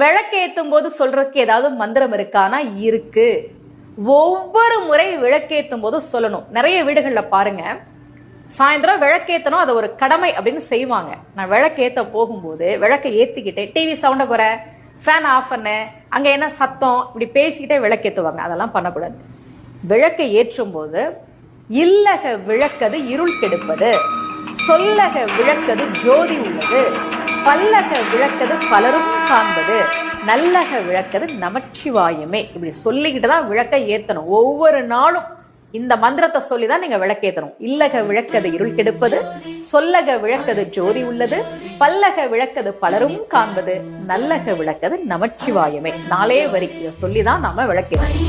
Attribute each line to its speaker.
Speaker 1: விளக்கேத்தும் போது சொல்றதுக்கு ஏதாவது மந்திரம் இருக்கானா இருக்கு. ஒவ்வொரு முறை விளக்கேத்தும் போது சொல்லணும். நிறைய வீடுகள்ல பாருங்க. சாயந்தரம் விளக்கேற்றணும் அதை ஒரு கடமை அப்படின்னு செய்வாங்க. நான் விளக்கேத்த போகும்போது விளக்கை ஏத்திக்கிட்டே டிவி சவுண்ட குறை ஃபேன் ஆஃப் பண்ணு அங்க என்ன சத்தம் இப்படி பேசிக்கிட்டே விளக்கேத்துவாங்க. அதெல்லாம் பண்ணக்கூடாது. விளக்கை ஏற்றும் போது இல்லக விளக்கது இருள் கெடுப்பது. சொல்லக விளக்கது ஜோதி உள்ளது. பல்லக விளக்கது பலரும் காண்பது. நல்லக விளக்கது நமச்சிவாயமே. இப்படி சொல்லிக்கிட்டு தான் விளக்கை ஏத்தணும். ஒவ்வொரு நாளும் இந்த மந்திரத்தை சொல்லி தான் நீங்க விளக்கேத்தணும். இல்லக விளக்கது இருள் கெடுப்பது சொல்லக விளக்கது ஜோதி உள்ளது பல்லக விளக்கது பலரும் காண்பது நல்லக விளக்கது நமச்சிவாயமே. நாளே வரி இதை சொல்லி தான் நாம விளக்கேற்றணும்